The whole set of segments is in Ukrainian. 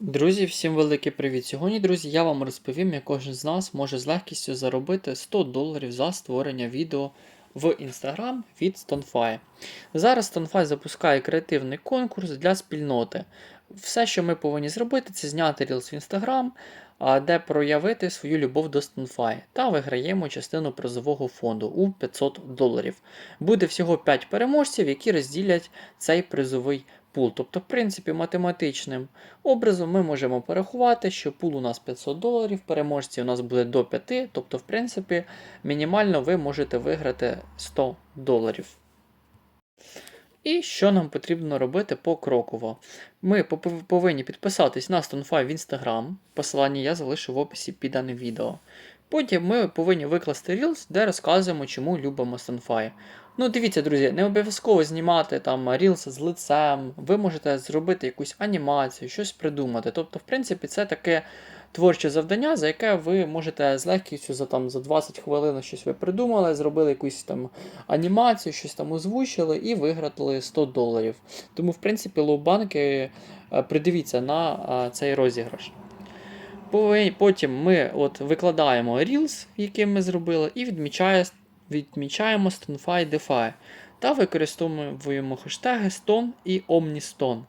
Друзі, всім великий привіт! Сьогодні, друзі, я вам розповім, як кожен з нас може з легкістю заробити 100 доларів за створення відео в Instagram від StoneFi. Зараз StoneFi запускає креативний конкурс для спільноти. Все, що ми повинні зробити, це зняти Reels в Instagram, де проявити свою любов до StoneFi та виграємо частину призового фонду у 500 доларів. Буде всього 5 переможців, які розділять цей призовий пул. Тобто, в принципі, математичним образом ми можемо порахувати, що пул у нас 500 доларів, переможці у нас буде до 5, тобто, в принципі, мінімально ви можете виграти 100 доларів. І що нам потрібно робити покроково? Ми повинні підписатись на StoneFi в Instagram, посилання я залишу в описі під даним відео. Потім ми повинні викласти Reels, де розказуємо, чому любимо StoneFi. Ну, дивіться, друзі, не обов'язково знімати там Reels з лицем, ви можете зробити якусь анімацію, щось придумати. Тобто, в принципі, це таке творче завдання, за яке ви можете з легкістю за там за 20 хвилин щось ви придумали, зробили якусь там анімацію, щось там озвучили і виграли 100 доларів. Тому, в принципі, лоу-банки е, придивіться на е, цей розіграш. Потім ми от викладаємо Reels, який ми зробили, і відмічає, відмічаємо StoneFi DeFi. Та використовуємо хештеги Stone і OmniStone.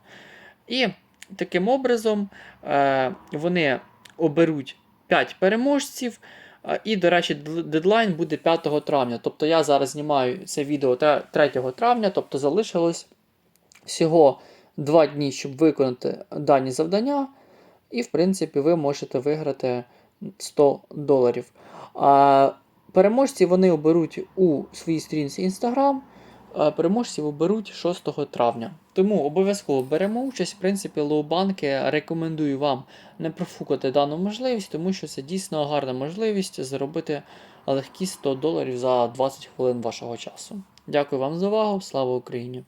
І таким образом е, вони оберуть 5 переможців. е, І, до речі, дл- дедлайн буде 5 травня. Тобто я зараз знімаю це відео 3 травня, тобто залишилось всього 2 дні, щоб виконати дані завдання. І, в принципі, ви можете виграти 100 доларів. А переможці вони оберуть у своїй сторінці Instagram. Переможців оберуть 6 травня. Тому обов'язково беремо участь. В принципі, лоу-банки рекомендую вам не профукати дану можливість, тому що це дійсно гарна можливість заробити легкі 100 доларів за 20 хвилин вашого часу. Дякую вам за увагу. Слава Україні!